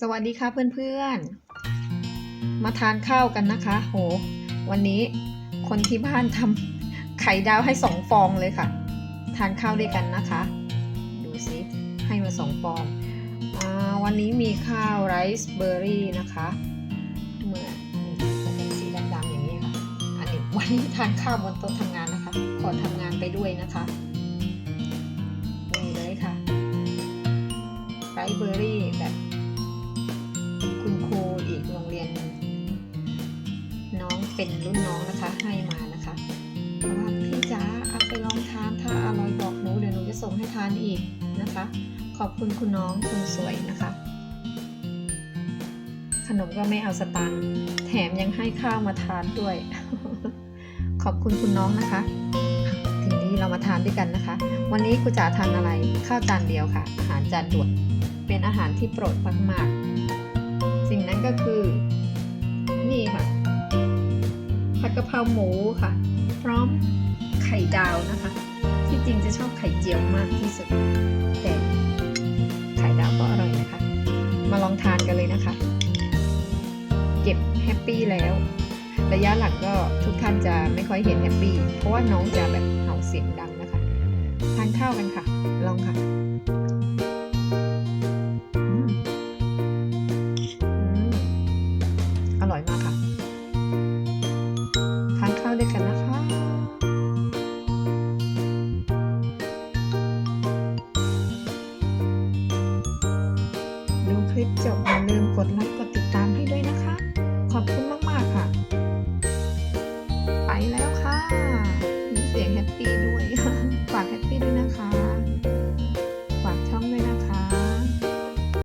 สวัสดีค่ะเพื่อนๆ มาทานข้าวกันนะคะ โห วันนี้คนที่บ้านทำไข่ดาวให้สองฟองเลยค่ะ ทานข้าวด้วยกันนะคะ ดูสิให้มาสองฟองอาวันนี้มีข้าวไรซ์เบอร์รี่นะคะเมื่อจะเป็นสีดำๆอย่างนี้ค่ะ อันนี้วันนี้ทานข้าวบนโต๊ะทำงานนะคะ ขอทำงานไปด้วยนะคะนี่เลยค่ะไรซ์เบอร์รี่แบบ เป็นรุ่นน้องนะคะให้มานะคะว่าพี่จ๋าเอาไปลองทานถ้าอร่อยบอกหนูเดี๋ยวหนูจะส่งให้ทานอีกนะคะ ขอบคุณคุณน้องคุณสวยนะคะ ขนมก็ไม่เอาสตังค์แถมยังให้ข้าวมาทานด้วย ขอบคุณคุณน้องนะคะทีนี้เรามาทานด้วยกันนะคะ วันนี้ครูจ๋าทานอะไรข้าวจานเดียวค่ะ อาหารจานด่วนเป็นอาหารที่โปรดมากๆสิ่งนั้นก็คือนี่ค่ะ กะเพราหมูค่ะ พร้อมไข่ดาวนะคะ ที่จริงจะชอบไข่เจียวมากที่สุด แต่ไข่ดาวก็อร่อยนะคะ มาลองทานกันเลยนะคะ เก็บแฮปปี้แล้ว ระยะหลังก็ทุกท่านจะไม่ค่อยเห็นแฮปปี้ เพราะว่าน้องจะแบบเห่าเสียงดังนะคะ ทานข้าวกันค่ะ ลองค่ะ ลิปจบอย่าลืมกดไลค์กดติด